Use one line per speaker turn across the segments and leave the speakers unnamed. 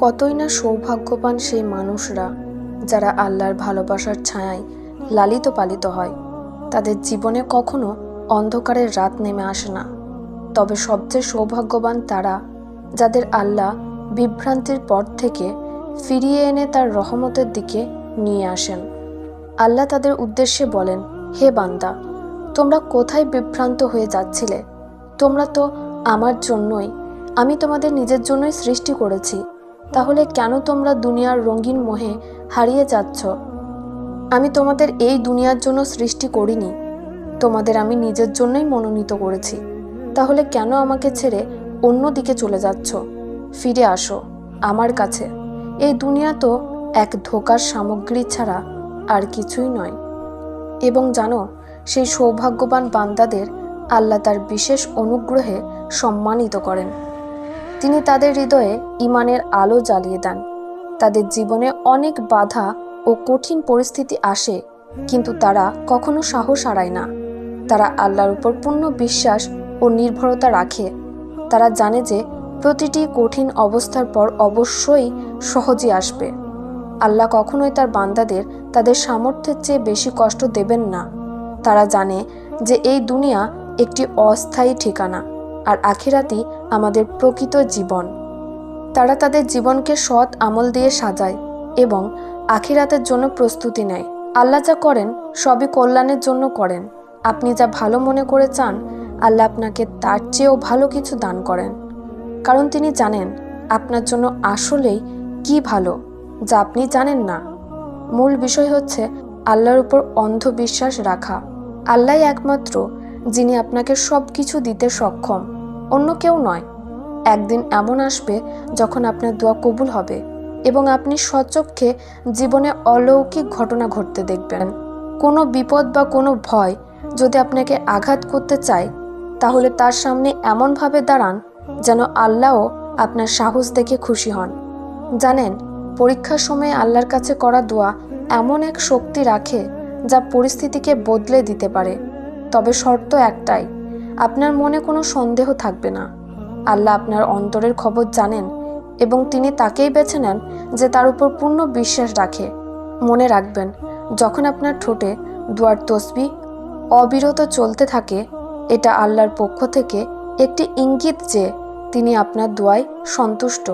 কতই না সৌভাগ্যবান সেই মানুষরা, যারা আল্লাহর ভালোবাসার ছায়ায় লালিত পালিত হয়। তাদের জীবনে কখনো অন্ধকারের রাত নেমে আসে না। তবে সবচেয়ে সৌভাগ্যবান তারা, যাদের আল্লাহ বিভ্রান্তির পর থেকে ফিরিয়ে এনে তার রহমতের দিকে নিয়ে আসেন। আল্লাহ তাদের উদ্দেশ্যে বলেন, হে বান্দা, তোমরা কোথায় বিভ্রান্ত হয়ে যাচ্ছিলে? তোমরা তো আমার জন্যই, আমি তোমাদের নিজের জন্যই সৃষ্টি করেছি। তাহলে কেন তোমরা দুনিয়ার রঙিন মোহে হারিয়ে যাচ্ছ? আমি তোমাদের এই দুনিয়ার জন্য সৃষ্টি করিনি। তোমাদের আমি নিজের জন্যই মনোনীত করেছি। তাহলে কেন আমাকে ছেড়ে অন্য দিকে চলে যাচ্ছ? ফিরে আসো, আমার কাছে। এই দুনিয়া তো এক ধোকার সামগ্রী ছাড়া আর কিছুই নয়। এবং জানো, সেই সৌভাগ্যবান বান্দাদের আল্লাহ তার বিশেষ অনুগ্রহে সম্মানিত করেন। তিনি তাদের হৃদয়ে ইমানের আলো জ্বালিয়ে দেন। তাদের জীবনে অনেক বাধা ও কঠিন পরিস্থিতি আসে, কিন্তু তারা কখনো সাহস হারায় না। তারা আল্লাহর উপর পূর্ণ বিশ্বাস ও নির্ভরতা রাখে। তারা জানে যে প্রতিটি কঠিন অবস্থার পর অবশ্যই সহজে আসবে। আল্লাহ কখনোই তার বান্দাদের তাদের সামর্থ্যের চেয়ে বেশি কষ্ট দেবেন না। তারা জানে যে এই দুনিয়া একটি অস্থায়ী ঠিকানা। আর আখিরাতি আমাদের প্রকৃত জীবন। তারা তাদের জীবনকে সৎ আমল দিয়ে সাজায় এবং আখিরাতের জন্য প্রস্তুতি নেয়। আল্লাহ যা করেন, সবই কল্যাণের জন্য করেন। আপনি যা ভালো মনে করে চান, আল্লাহ আপনাকে তার চেয়েও ভালো কিছু দান করেন। কারণ তিনি জানেন, আপনার জন্য আসলেই কি ভালো, যা আপনি জানেন না। মূল বিষয় হচ্ছে আল্লাহর উপর অন্ধবিশ্বাস রাখা। আল্লাহ একমাত্র, যিনি আপনাকে সব কিছু দিতে সক্ষম। অন্য কেউ নয়। একদিন এমন আসবে যখন আপনার দোয়া কবুল হবে এবং আপনি সচক্ষে জীবনে অলৌকিক ঘটনা ঘটতে দেখবেন। কোনো বিপদ বা কোনো ভয় যদি আপনাকে আঘাত করতে চায়, তাহলে তার সামনে এমনভাবে দাঁড়ান যেন আল্লাহও আপনার সাহস দেখে খুশি হন। জানেন, পরীক্ষার সময় আল্লাহর কাছে করা দোয়া এমন এক শক্তি রাখে যা পরিস্থিতিকে বদলে দিতে পারে। তবে শর্ত একটাই আপনার মনে কোনো সন্দেহ থাকবে না। আল্লাহ আপনার অন্তরের খবর জানেন এবং তিনি তাকেই বেছে নেন যে তার উপর পূর্ণ বিশ্বাস রাখে। মনে রাখবেন, যখন আপনার ঠোঁটে দুয়ার তসবি অবিরত চলতে থাকে, এটা আল্লাহর পক্ষ থেকে একটি ইঙ্গিত যে তিনি আপনার দোয়ায় সন্তুষ্ট।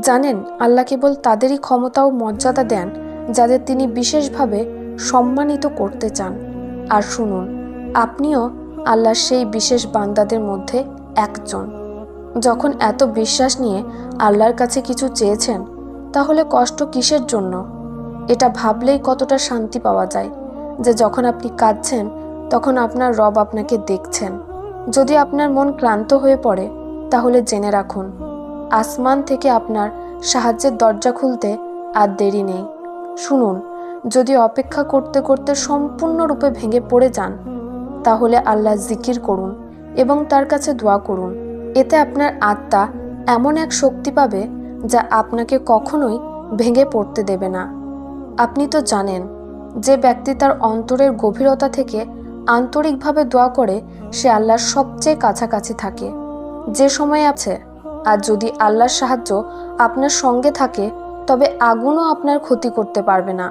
জানেন, আল্লাহ কেবল তাদেরই ক্ষমতা ও মর্যাদা দেন যাদের তিনি বিশেষভাবে সম্মানিত করতে চান। আর শুনুন, আপনিও আল্লাহর সেই বিশেষ বান্দাদের মধ্যে একজন। যখন এত বিশ্বাস নিয়ে আল্লাহর কাছে কিছু চেয়েছেন, তাহলে কষ্ট কিসের জন্য? এটা ভাবলেই কতটা শান্তি পাওয়া যায় যে যখন আপনি কাঁদছেন, তখন আপনার রব আপনাকে দেখছেন। যদি আপনার মন ক্লান্ত হয়ে পড়ে, তাহলে জেনে রাখুন, আসমান থেকে আপনার সাহায্যের দরজা খুলতে আর দেরি নেই। শুনুন, যদি অপেক্ষা করতে করতে সম্পূর্ণরূপে ভেঙে পড়ে যান তাহলে আল্লাহ জিকির করুন এবং তার কাছে দোয়া করুন। এতে আপনার আত্মা এমন এক শক্তি পাবে যা আপনাকে কখনোই ভেঙে পড়তে দেবে না। আপনি তো জানেন, যে ব্যক্তি তার অন্তরের গভীরতা থেকে আন্তরিকভাবে দোয়া করে, সে আল্লাহর সবচেয়ে কাছাকাছি থাকে। যে সময় আছে, আর যদি আল্লাহর সাহায্য আপনার সঙ্গে থাকে, তবে আগুনও আপনার ক্ষতি করতে পারবে না।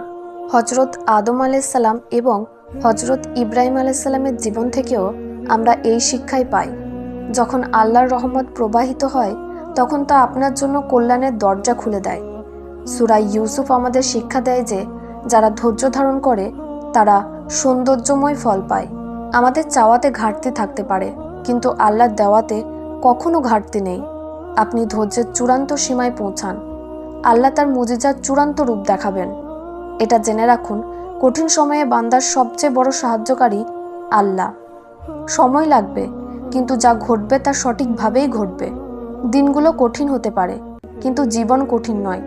হজরত আদম আলাইসাল্লাম এবং হজরত ইব্রাহিম আলাইসাল্লামের জীবন থেকেও আমরা এই শিক্ষাই পাই। যখন আল্লাহর রহমত প্রবাহিত হয়, তখন তা আপনার জন্য কল্যাণের দরজা খুলে দেয়। সুরাই ইউসুফ আমাদের শিক্ষা দেয় যে, যারা ধৈর্য ধারণ করে, তারা সৌন্দর্যময় ফল পায়। আমাদের চাওয়াতে ঘাটতি থাকতে পারে, কিন্তু আল্লাহর দেওয়াতে কখনো ঘাটতি নেই। আপনি ধৈর্যের চূড়ান্ত সীমায় পৌঁছান। আল্লাহ তার মুজিজার চূড়ান্ত রূপ দেখাবেন। এটা জেনে রাখুন কঠিন সময়ে বান্দার সবচেয়ে বড় সাহায্যকারী আল্লাহ। সময় লাগবে, কিন্তু যা ঘটবে তা সঠিকভাবেই ঘটবে। দিনগুলো কঠিন হতে পারে, কিন্তু জীবন কঠিন নয়।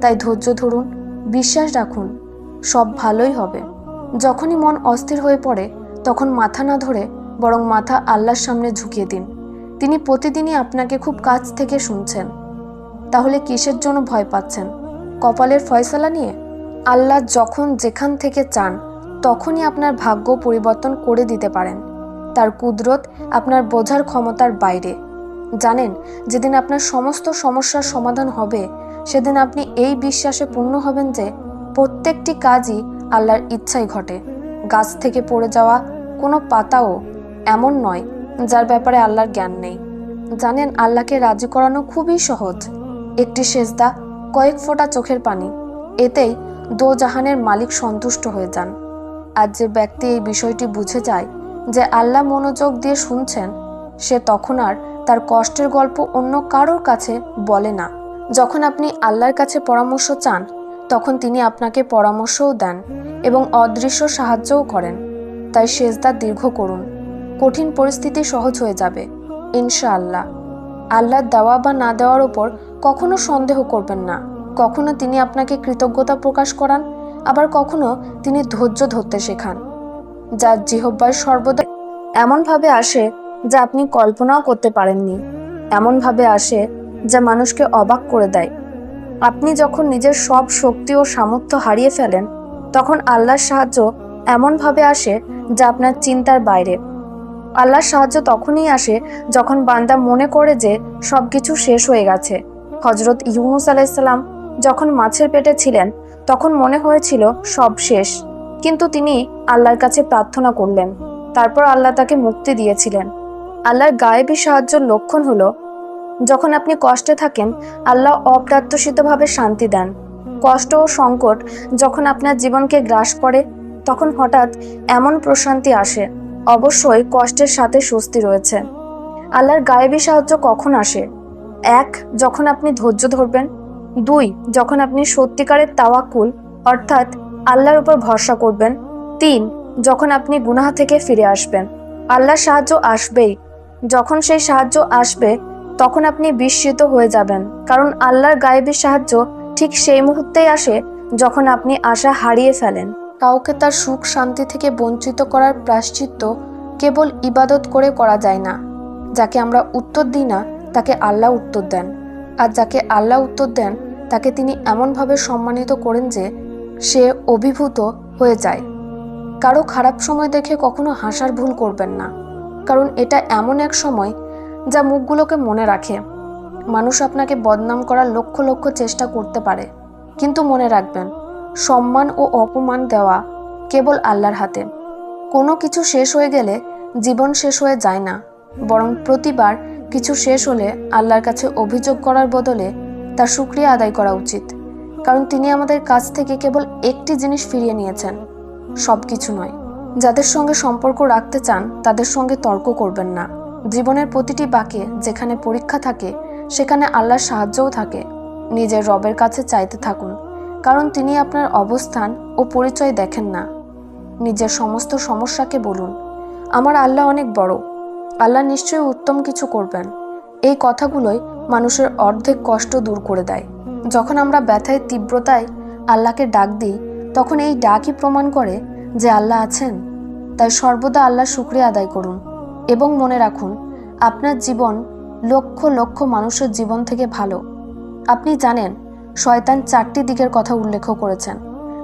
তাই ধৈর্য ধরুন, বিশ্বাস রাখুন, সব ভালোই হবে। যখনই মন অস্থির হয়ে পড়ে, তখন মাথা না ধরে, বরং মাথা আল্লাহর সামনে ঝুঁকিয়ে দিন। তিনি প্রতিদিনই আপনাকে খুব কাছ থেকে শুনছেন। তাহলে কিসের জন্য ভয় পাচ্ছেন? কপালের ফয়সালা নিয়ে? আল্লাহ যখন যেখান থেকে চান, তখনই আপনার ভাগ্য পরিবর্তন করে দিতে পারেন। তার কুদরত আপনার বোঝার ক্ষমতার বাইরে। জানেন, যেদিন আপনার সমস্ত সমস্যার সমাধান হবে, সেদিন আপনি এই বিশ্বাসে পূর্ণ হবেন যে, প্রত্যেকটি কাজই আল্লাহর ইচ্ছাই ঘটে। গাছ থেকে পড়ে যাওয়া কোনো পাতাও এমন নয় যার ব্যাপারে আল্লাহর জ্ঞান নেই। জানেন, আল্লাহকে রাজি করানো খুবই সহজ। একটি সেজদা কয়েক ফোঁটা চোখের পানি। এতেই দো জাহানের মালিক সন্তুষ্ট হয়ে যান। আর যে ব্যক্তি এই বিষয়টি বুঝে যায় যে আল্লাহ মনোযোগ দিয়ে শুনছেন, সে তখন আর তার কষ্টের গল্প অন্য কারোর কাছে বলে না। যখন আপনি আল্লাহর কাছে পরামর্শ চান, তখন তিনি আপনাকে পরামর্শও দেন এবং অদৃশ্য সাহায্যও করেন। তাই সেজদা দীর্ঘ করুন। কঠিন পরিস্থিতি সহজ হয়ে যাবে, ইনশাআল্লাহ। আল্লাহর দেওয়া বা না দেওয়ার ওপর কখনো সন্দেহ করবেন না। কখনো তিনি আপনাকে কৃতজ্ঞতা প্রকাশ করান, আবার কখনো তিনি ধৈর্য ধরতে শেখান। যার জিহব্বার সর্বদা এমনভাবে আসে যা আপনি কল্পনাও করতে পারেননি। এমনভাবে আসে যা মানুষকে অবাক করে দেয়। আপনি যখন নিজের সব শক্তি ও সামর্থ্য হারিয়ে ফেলেন, তখন আল্লাহর সাহায্য এমনভাবে আসে যা আপনার চিন্তার বাইরে। আল্লাহর সাহায্য তখনই আসে যখন বান্দা মনে করে যে সব কিছু শেষ হয়ে গেছে। হজরত ইউনুস আলাইসাল্লাম যখন মাছের পেটে ছিলেন, তখন মনে হয়েছিল সব শেষ। কিন্তু তিনি আল্লাহর কাছে প্রার্থনা করলেন। তারপর আল্লাহ তাকে মুক্তি দিয়েছিলেন। আল্লাহর গায়েবী সাহায্যের লক্ষণ হলো, যখন আপনি কষ্টে থাকেন, আল্লাহ অপ্রাত্যসিতভাবে শান্তি দেন। কষ্ট ও সংকট যখন আপনার জীবনকে গ্রাস করে, তখন হঠাৎ এমন প্রশান্তি আসে, অবশ্যই কষ্টের সাথে স্বস্তি রয়েছে। আল্লাহর গায়েবী সাহায্য কখন আসে? এক, যখন আপনি ধৈর্য ধরবেন দুই, যখন আপনি সত্যিকারের তাওয়াকুল অর্থাৎ আল্লাহর উপর ভরসা করবেন। তিন, যখন আপনি গুনাহ থেকে ফিরে আসবেন। আল্লাহর সাহায্য আসবেই। যখন সেই সাহায্য আসবে, তখন আপনি বিস্মিত হয়ে যাবেন। কারণ আল্লাহর গায়েবী সাহায্য ঠিক সেই মুহূর্তেই আসে, যখন আপনি আশা হারিয়ে ফেলেন। কাউকে তার সুখ শান্তি থেকে বঞ্চিত করার প্রাশ্চিত্য কেবল ইবাদত করে করা যায় না। যাকে আমরা উত্তর দিই না, তাকে আল্লাহ উত্তর দেন। আর যাকে আল্লাহ উত্তর দেন তাকে তিনি এমনভাবে সম্মানিত করেন যে সে অভিভূত হয়ে যায়। কারও খারাপ সময় দেখে কখনো হাসার ভুল করবেন না। কারণ এটা এমন এক সময় যা মুখগুলোকে মনে রাখে। মানুষ আপনাকে বদনাম করার লক্ষ লক্ষ চেষ্টা করতে পারে। কিন্তু মনে রাখবেন, সম্মান ও অপমান দেওয়া কেবল আল্লাহর হাতে। কোনো কিছু শেষ হয়ে গেলে জীবন শেষ হয়ে যায় না। বরং প্রতিবার কিছু শেষ হলে আল্লাহর কাছে অভিযোগ করার বদলে তার সুক্রিয়া আদায় করা উচিত। কারণ তিনি আমাদের কাছ থেকে কেবল একটি জিনিস ফিরিয়ে নিয়েছেন সব কিছু নয়। যাদের সঙ্গে সম্পর্ক রাখতে চান, তাদের সঙ্গে তর্ক করবেন না। জীবনের প্রতিটি বাঁকে যেখানে পরীক্ষা থাকে, সেখানে আল্লাহর সাহায্যও থাকে। নিজের রবের কাছে চাইতে থাকুন, কারণ তিনি আপনার অবস্থান ও পরিচয় দেখেন না। নিজের সমস্ত সমস্যাকে বলুন, আমার আল্লাহ অনেক বড়। আল্লাহ নিশ্চয়ই উত্তম কিছু করবেন। এই কথাগুলোই মানুষের অর্ধেক কষ্ট দূর করে দেয়। যখন আমরা ব্যথায়, তীব্রতায় আল্লাহকে ডাক দিই, তখন এই ডাকই প্রমাণ করে যে আল্লাহ আছেন। তাই সর্বদা আল্লাহ শুক্রিয়া আদায় করুন এবং মনে রাখুন, আপনার জীবন লক্ষ লক্ষ মানুষের জীবন থেকে ভালো। আপনি জানেন, শয়তান চারটি দিকের কথা উল্লেখ করেছেন।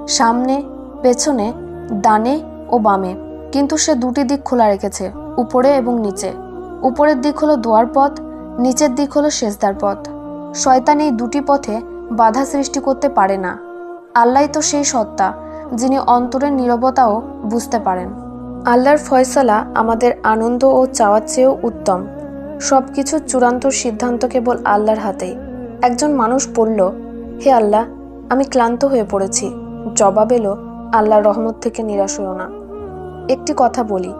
সামনে, পেছনে, ডানে ও বামে। কিন্তু সে দুটি দিক খোলা রেখেছে, উপরে এবং নিচে। উপরের দিক হলো দোয়ার পথ নিচের দিক হলো সেজদার পথ। শয়তান এই দুটি পথে বাধা সৃষ্টি করতে পারে না। আল্লাহ তো সেই সত্তা, যিনি অন্তরের নীরবতাও বুঝতে পারেন। আল্লাহর ফয়সালা আমাদের আনন্দ ও চাওয়ার চেয়েও উত্তম। সব কিছুর চূড়ান্ত সিদ্ধান্ত কেবল আল্লাহর হাতেই। একজন মানুষ বলল, হে আল্লাহ, আমি ক্লান্ত হয়ে পড়েছি। জবাব এলো, আল্লাহর রহমত থেকে নিরাশ হও না। একটি কথা বলি,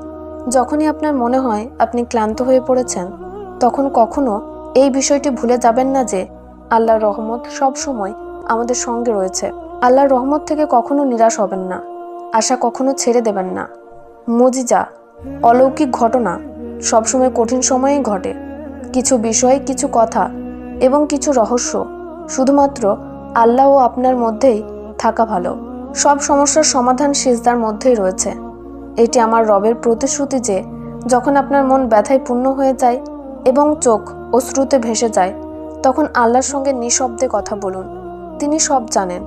যখনই আপনার মনে হয় আপনি ক্লান্ত হয়ে পড়েছেন তখন কখনো এই বিষয়টি ভুলে যাবেন না যে আল্লাহর রহমত সব সময় আমাদের সঙ্গে রয়েছে। আল্লাহর রহমত থেকে কখনো নিরাশ হবেন না। আশা কখনো ছেড়ে দেবেন না। মজিজা, অলৌকিক ঘটনা সবসময় কঠিন সময়েই ঘটে। কিছু বিষয়, কিছু কথা এবং কিছু রহস্য শুধুমাত্র আল্লাহ ও আপনার মধ্যেই থাকা ভালো। সব সমস্যার সমাধান সিজদার মধ্যেই রয়েছে। এটি আমার রবের প্রতিশ্রুতি যে যখন আপনার মন ব্যথায় পূর্ণ হয়ে যায় এবং চোখ অশ্রুতে ভেসে যায়, তখন আল্লাহর সঙ্গে নিঃশব্দে কথা বলুন। তিনি সব জানেন,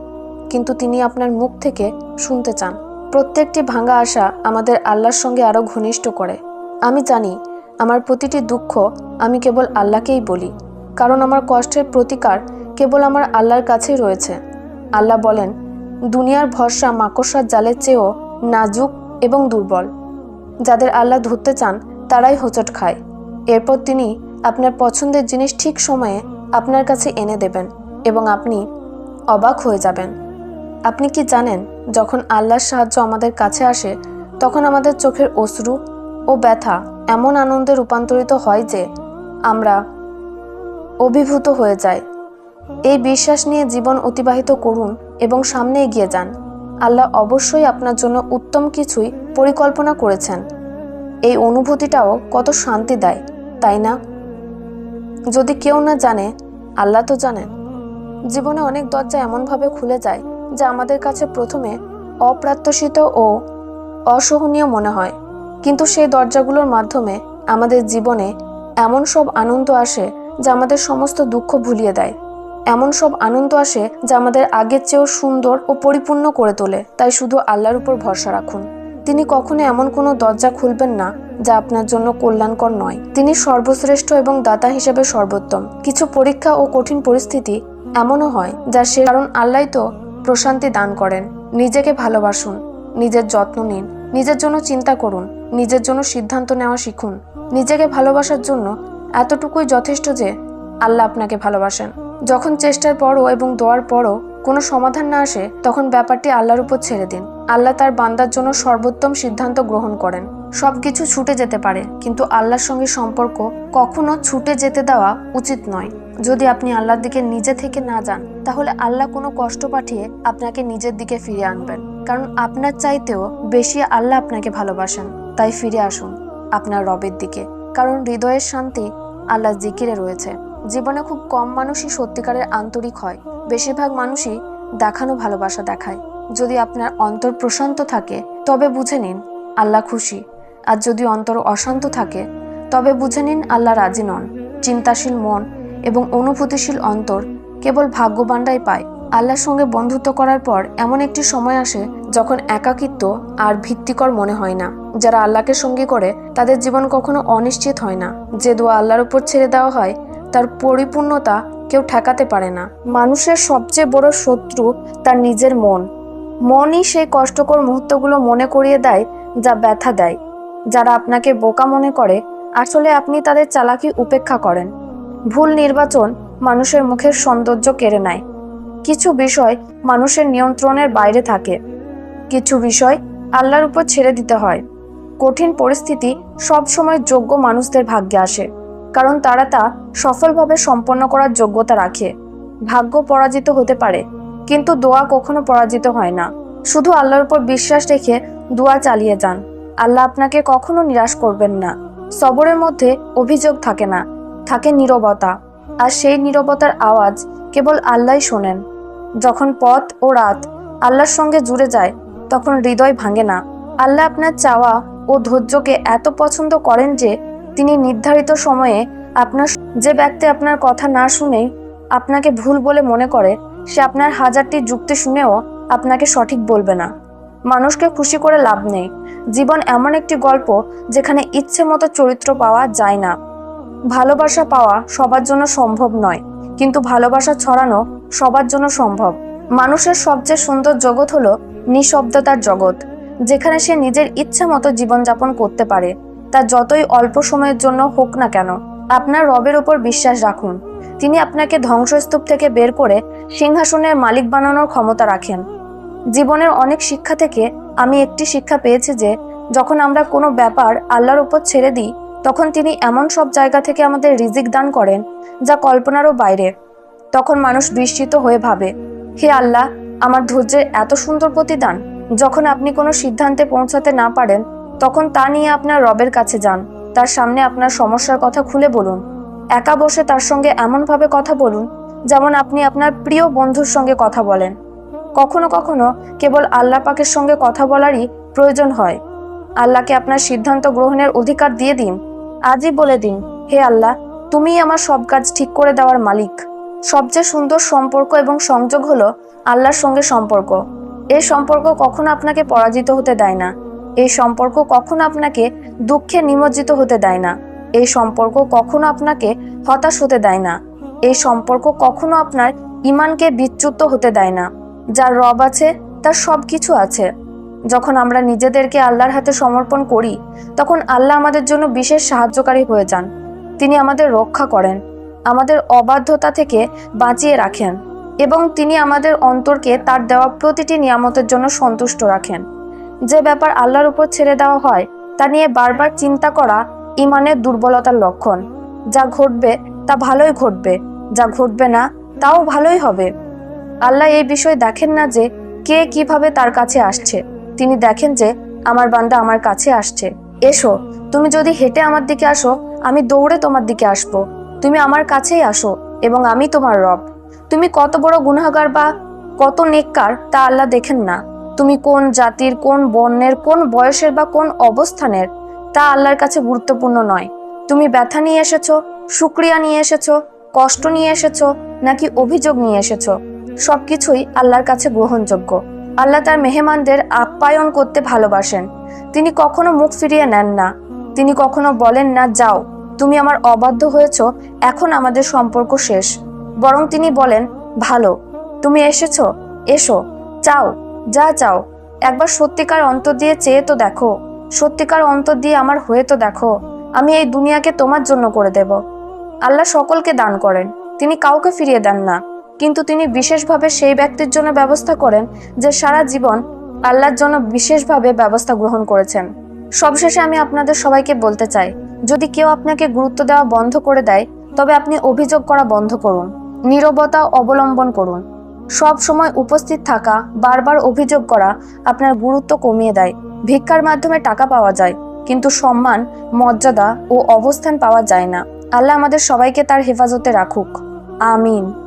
কিন্তু তিনি আপনার মুখ থেকে শুনতে চান। প্রত্যেকটি ভাঙা আশা আমাদের আল্লাহর সঙ্গে আরও ঘনিষ্ঠ করে। আমি জানি, আমার প্রতিটি দুঃখ আমি কেবল আল্লাহকেই বলি, কারণ আমার কষ্টের প্রতিকার কেবল আমার আল্লাহর কাছেই রয়েছে। আল্লাহ বলেন, দুনিয়ার ভরসা মাকড়সার জালের চেয়েও নাজুক এবং দুর্বল। যাদের আল্লাহ ধরতে চান, তারাই হোঁচট খায়। এরপর তিনি আপনার পছন্দের জিনিস ঠিক সময়ে আপনার কাছে এনে দেবেন এবং আপনি অবাক হয়ে যাবেন। আপনি কি জানেন, যখন আল্লাহর সাহায্য আমাদের কাছে আসে, তখন আমাদের চোখের অশ্রু ও ব্যথা এমন আনন্দে রূপান্তরিত হয় যে আমরা অভিভূত হয়ে যাই। এই বিশ্বাস নিয়ে জীবন অতিবাহিত করুন এবং সামনে এগিয়ে যান। আল্লাহ অবশ্যই আপনার জন্য উত্তম কিছুই পরিকল্পনা করেছেন। এই অনুভূতিটাও কত শান্তি দেয়। তাই না? যদি কেউ না জানে, আল্লাহ তো জানেন। জীবনে অনেক দরজা এমনভাবে খুলে যায় যা আমাদের কাছে প্রথমে অপ্রাত্যসিত ও অসহনীয় মনে হয়। কিন্তু সেই দরজাগুলোর মাধ্যমে আমাদের জীবনে এমন সব আনন্দ আসে যা আমাদের সমস্ত দুঃখ ভুলিয়ে দেয়। এমন সব আনন্দ আসে যা আমাদের আগের চেয়েও সুন্দর ও পরিপূর্ণ করে তোলে। তাই শুধু আল্লাহর উপর ভরসা রাখুন। তিনি কখনো এমন কোনো দরজা খুলবেন না, যা আপনার জন্য কল্যাণকর নয়। তিনি সর্বশ্রেষ্ঠ এবং দাতা হিসেবে সর্বোত্তম। কিছু পরীক্ষা ও কঠিন পরিস্থিতি এমনও হয়, যা সে কারণ আল্লাহ তো প্রশান্তি দান করেন। নিজেকে ভালোবাসুন, নিজের যত্ন নিন, নিজের জন্য চিন্তা করুন, নিজের জন্য সিদ্ধান্ত নেওয়া শিখুন। নিজেকে ভালোবাসার জন্য এতটুকুই যথেষ্ট যে আল্লাহ আপনাকে ভালোবাসেন। যখন চেষ্টার পরও এবং দোয়ার পরও কোনো সমাধান না আসে, তখন ব্যাপারটি আল্লাহর উপর ছেড়ে দিন। আল্লাহ তার বান্দার জন্য সর্বোত্তম সিদ্ধান্ত গ্রহণ করেন। সব কিছু ছুটে যেতে পারে, কিন্তু আল্লাহর সঙ্গে সম্পর্ক কখনো ছুটে যেতে দেওয়া উচিত নয়। যদি আপনি আল্লাহর দিকে নিজে থেকে না যান, তাহলে আল্লাহ কোনো কষ্ট পাঠিয়ে আপনাকে নিজের দিকে ফিরিয়ে আনবেন। কারণ আপনার চাইতেও বেশি আল্লাহ আপনাকে ভালোবাসেন। তাই ফিরে আসুন আপনার রবের দিকে। কারণ হৃদয়ের শান্তি আল্লাহ জিকিরে রয়েছে। জীবনে খুব কম মানুষই সত্যিকারের আন্তরিক হয়। বেশিরভাগ মানুষই দেখানো ভালোবাসা দেখায়। যদি আপনার অন্তর প্রশান্ত থাকে, তবে বুঝে নিন আল্লাহ খুশি। আর যদি অন্তর অশান্ত থাকে, তবে বুঝে নিন আল্লাহ রাজি নন। চিন্তাশীল মন এবং অনুভূতিশীল অন্তর কেবল ভাগ্যবানরাই পায়। আল্লাহর সঙ্গে বন্ধুত্ব করার পর এমন একটি সময় আসে যখন একাকিত্ব আর ভিত্তিকর মনে হয় না। যারা আল্লাহকে সঙ্গী করে, তাদের জীবন কখনো অনিশ্চিত হয় না। যে দোয়া আল্লাহর উপর ছেড়ে দেওয়া হয় তার পরিপূর্ণতা কেউ ঠেকাতে পারে না। মানুষের সবচেয়ে বড় শত্রু তার নিজের মন। মনই সেই কষ্টকর মুহূর্তগুলো মনে করিয়ে দেয়, যা ব্যথা দেয়। যারা আপনাকে বোকা মনে করে, আসলে আপনি তাদের চালাকি উপেক্ষা করেন। ভুল নির্বাচন মানুষের মুখের সৌন্দর্য কেড়ে নেয়। কিছু বিষয় মানুষের নিয়ন্ত্রণের বাইরে থাকে। কিছু বিষয় আল্লাহর উপর ছেড়ে দিতে হয়। কঠিন পরিস্থিতি সবসময় যোগ্য মানুষদের ভাগ্যে আসে। কারণ তারা তা সফলভাবে সম্পন্ন করার যোগ্যতা রাখে। ভাগ্য পরাজিত হতে পারে, কিন্তু দোয়া কখনো পরাজিত হয় না। শুধু আল্লাহর উপর বিশ্বাস রেখে দোয়া চালিয়ে যান। আল্লাহ আপনাকে কখনো নিরাশ করবেন না। সবরের মধ্যে অভিযোগ থাকে না, থাকে নীরবতা। আর সেই নীরবতার আওয়াজ কেবল আল্লাহই শোনেন। যখন পথ ও রাত আল্লাহর সঙ্গে জুড়ে যায়, তখন হৃদয় ভাঙে না। আল্লাহ আপনার চাওয়া ও ধৈর্যকে এত পছন্দ করেন যে তিনি নির্ধারিত সময়ে আপনার যে ব্যক্তি আপনার কথা না শুনেই আপনাকে ভুল বলে মনে করে, সে আপনার হাজারটি যুক্তি শুনেও আপনাকে সঠিক বলবে না। মানুষকে খুশি করে লাভ নেই। জীবন এমন একটি গল্প যেখানে ইচ্ছে মতো চরিত্র পাওয়া যায় না। ভালোবাসা পাওয়া সবার জন্য সম্ভব নয়, কিন্তু ভালোবাসা ছড়ানো সবার জন্য সম্ভব। মানুষের সবচেয়ে সুন্দর জগৎ হলো নিঃশব্দতার জগৎ, যেখানে সে নিজের ইচ্ছে মতো জীবনযাপন করতে পারে। তা যতই অল্প সময়ের জন্য হোক না কেন, আপনার রবের ওপর বিশ্বাস রাখুন। তিনি আপনাকে ধ্বংসস্তূপ থেকে বের করে সিংহাসনের মালিক বানানোর ক্ষমতা রাখেন। জীবনের অনেক শিক্ষা থেকে আমি একটি শিক্ষা পেয়েছি যে, যখন আমরা কোনো ব্যাপার আল্লাহর ওপর ছেড়ে দিই, তখন তিনি এমন সব জায়গা থেকে আমাদের রিজিক দান করেন, যা কল্পনারও বাইরে। তখন মানুষ বিস্মিত হয়ে ভাবে, হে আল্লাহ, আমার ধৈর্যের এত সুন্দর প্রতিদান, যখন আপনি কোনো সিদ্ধান্তে পৌঁছাতে না পারেন তখন তা নিয়ে আপনার রবের কাছে যান। তার সামনে আপনার সমস্যার কথা খুলে বলুন। একা বসে তার সঙ্গে এমনভাবে কথা বলুন, যেমন আপনি আপনার প্রিয় বন্ধুর সঙ্গে কথা বলেন। কখনো কখনো কেবল আল্লাহ পাকের সঙ্গে কথা বলারই প্রয়োজন হয়। আল্লাহকে আপনার সিদ্ধান্ত গ্রহণের অধিকার দিয়ে দিন। আজই বলে দিন, হে আল্লাহ, তুমিই আমার সব কাজ ঠিক করে দেওয়ার মালিক। সবচেয়ে সুন্দর সম্পর্ক এবং সংযোগ হলো আল্লাহর সঙ্গে সম্পর্ক। এই সম্পর্ক কখনো আপনাকে পরাজিত হতে দেয় না। এই সম্পর্ক কখনো আপনাকে দুঃখে নিমজ্জিত হতে দেয় না। এই সম্পর্ক কখনো আপনাকে হতাশ হতে দেয় না। এই সম্পর্ক কখনো আপনার ইমানকে বিচ্যুত হতে দেয় না। যার রব আছে, তার সব কিছু আছে। যখন আমরা নিজেদেরকে আল্লাহর হাতে সমর্পণ করি, তখন আল্লাহ আমাদের জন্য বিশেষ সাহায্যকারী হয়ে যান। তিনি আমাদের রক্ষা করেন, আমাদের অবাধ্যতা থেকে বাঁচিয়ে রাখেন এবং তিনি আমাদের অন্তরকে তার দেওয়া প্রতিটি নিয়ামতের জন্য সন্তুষ্ট রাখেন। যে ব্যাপার আল্লাহর উপর ছেড়ে দেওয়া হয়, তা নিয়ে বারবার চিন্তা করা ইমানের দুর্বলতার লক্ষণ। যা ঘটবে, তা ভালোই ঘটবে, যা ঘটবে না, তাও ভালোই হবে। আল্লাহ এই বিষয় দেখেন না যে কে কীভাবে তার কাছে আসছে। তিনি দেখেন যে আমার বান্দা আমার কাছে আসছে। এসো, তুমি যদি হেঁটে আমার দিকে আসো, আমি দৌড়ে তোমার দিকে আসব। তুমি আমার কাছেই আসো এবং আমি তোমার রব। তুমি কত বড় গুনাহগার বা কত নেককার তা আল্লাহ দেখেন না। তুমি কোন জাতির, কোন বর্ণের, কোন বয়সের বা কোন অবস্থানের, তা আল্লাহর কাছে গুরুত্বপূর্ণ নয়। তুমি ব্যথা নিয়ে এসেছ, শুক্রিয়া নিয়ে এসেছ, কষ্ট নিয়ে এসেছ, নাকি অভিযোগ নিয়ে এসেছ? সবকিছুই আল্লাহর কাছে গ্রহণযোগ্য। আল্লাহ তার মেহমানদের আপ্যায়ন করতে ভালোবাসেন। তিনি কখনো মুখ ফিরিয়ে নেন না। তিনি কখনো বলেন না, যাও, তুমি আমার অবাধ্য হয়েছ, এখন আমাদের সম্পর্ক শেষ। বরং তিনি বলেন, ভালো, তুমি এসেছ, এসো, চাও। যা চাও। একবার সত্যিকার অন্তর দিয়ে চেয়ে তো দেখো। সত্যিকার অন্তর দিয়ে আমার হয়ে তো দেখো। আমি এই দুনিয়াকে তোমার জন্য করে দেব। আল্লাহ সকলকে দান করেন। তিনি কাউকে ফিরিয়ে দেন না। কিন্তু তিনি বিশেষভাবে সেই ব্যক্তির জন্য ব্যবস্থা করেন যে সারা জীবন আল্লাহর জন্য বিশেষভাবে ব্যবস্থা গ্রহণ করেছেন। সবশেষে আমি আপনাদের সবাইকে বলতে চাই, যদি কেউ আপনাকে গুরুত্ব দেওয়া বন্ধ করে দেয়, তবে আপনি অভিযোগ করা বন্ধ করুন। নীরবতা অবলম্বন করুন। সব সময় উপস্থিত থাকা, বারবার অভিযোগ করা আপনার গুরুত্ব কমিয়ে দেয়। ভিক্ষার মাধ্যমে টাকা পাওয়া যায়, কিন্তু সম্মান, মর্যাদা ও অবস্থান পাওয়া যায় না। আল্লাহ আমাদের সবাইকে তার হেফাজতে রাখুক। আমিন।